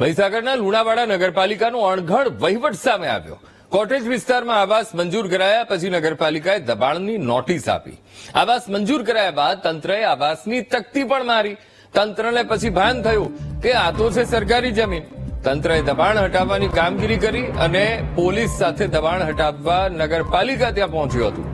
મહીસાગરના લુણાવાડા નગરપાલિકાનો અણઘડ વહીવટ સામે આવ્યો. કોટેજ વિસ્તારમાં આવાસ મંજૂર કરાયા, પછી નગરપાલિકાએ દબાણની નોટિસ આપી. આવાસ મંજૂર કરાયા બાદ તંત્રએ આવાસની તકતી પણ મારી. તંત્રને પછી ભાન થયું કે આ તો છે સરકારી જમીન. તંત્રએ દબાણ હટાવવાની કામગીરી કરી અને પોલીસ સાથે દબાણ હટાવવા નગરપાલિકા ત્યાં પહોંચ્યું હતું.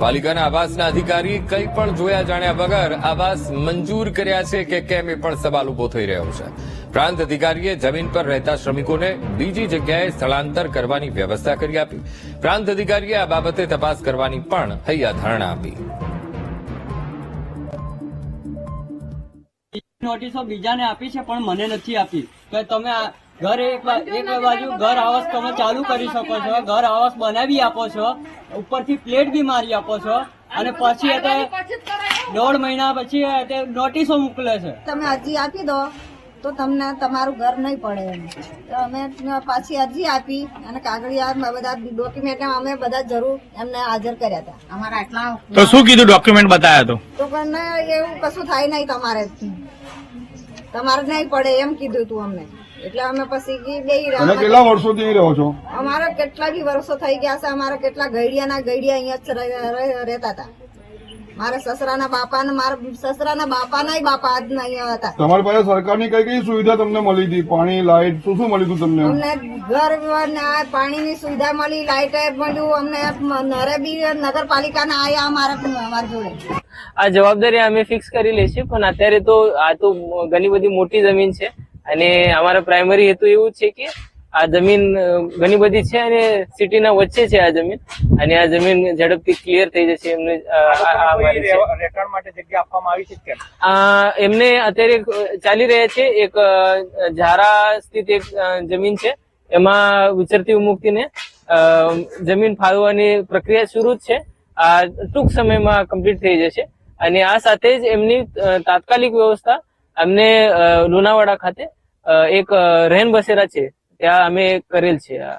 પાલિકાના આવાસના અધિકારી કંઈ પણ જોયા જાણ્યા વગર આવાસ મંજૂર કર્યા છે કે કેમ એ પણ સવાલ ઊભો થઈ રહ્યો છે. પ્રાંત અધિકારીએ જમીન પર રહેતા શ્રમિકોને બીજી જગ્યાએ સ્થળાંતર કરવાની વ્યવસ્થા કરી આપી. પ્રાંત અધિકારીએ આ બાબતે તપાસ કરવાની પણ હૈયા ધારણા આપી. નોટિસો બીજાને આપી છે, પણ મને નથી આપી. તમે ઘર એક બા- એક બાજુ ઘર આવાસ તમે ચાલુ કરી શકો છો. ઘર આવાસ બનાવી આપો છો. ઉપરથી પ્લેટ બી મારી આપો છો. અને પછી એ દોઢ મહિના પછી નોટિસો મોકલે છે. તમે અરજી આપી દો તો તમને તમારું ઘર નહીં પડે એમ. તો અમે પાછી અરજી આપી અને કાગળિયા બધા ડોક્યુમેન્ટ અમે બધા જરૂર એમને હાજર કર્યા હતા. અમારા એટલા તો શું કીધું ડોક્યુમેન્ટ બતાવ્યા તો? તો પણ ના, એવું કશું થાય નહીં તમારે. તમારે નહીં પડે એમ કીધું તું અમને. એટલે અમે પછી બે કેટલા વર્ષોથી રહો છો? અમારા કેટલા બી વર્ષો થઈ ગયા છે અમારા કેટલા ગઈડિયાના ગઈડિયા અહીંયા જ રહે- રહે- રહેતા હતા. મારા સસરાના બાપા ને મારા સસરાના બાપાના બાપા જ નહીં અહીંયા હતા. તમારી પાસે સરકારની કઈ કઈ સુવિધા તમને મળી હતી? પાણી લાઇટ શું શું મળ્યું હતું તમને? અમને ઘર પાણીની સુવિધા મળી લાઇટ મળ્યું અમને નરે બી નગરપાલિકાના આયા અમારા અમારા જોડે. આ જવાબદારી અમે ફિક્સ કરી લઈશું પણ અત્યારે તો આ તો ઘણી બધી મોટી જમીન છે. અને અમારા પ્રાઇમરી હેતુ એવું છે કે આ જમીન ઘણી બધી છે અને સિટીના વચ્ચે છે આ જમીન. અને આ જમીન ઝડપથી ક્લિયર થઈ જશે એમને. રેકર્ડ માટે જગ્યા આપવામાં આવી છે કેમ એમને અત્યારે ચાલી રહ્યા છે. એક ઝારા સ્થિત એક જમીન છે. એમાં વિચરતી વિમુક્તિને અ, જમીન ફાળવવાની પ્રક્રિયા શરૂ જ છે. આ ટૂંક સમયમાં કમ્પ્લીટ થઈ જશે. અને આ સાથે જ એમની તાત્કાલિક વ્યવસ્થા અમને લુણાવાડા ખાતે એક રહેન બસેરા છે. ત્યાં અમે કરેલ છે આ.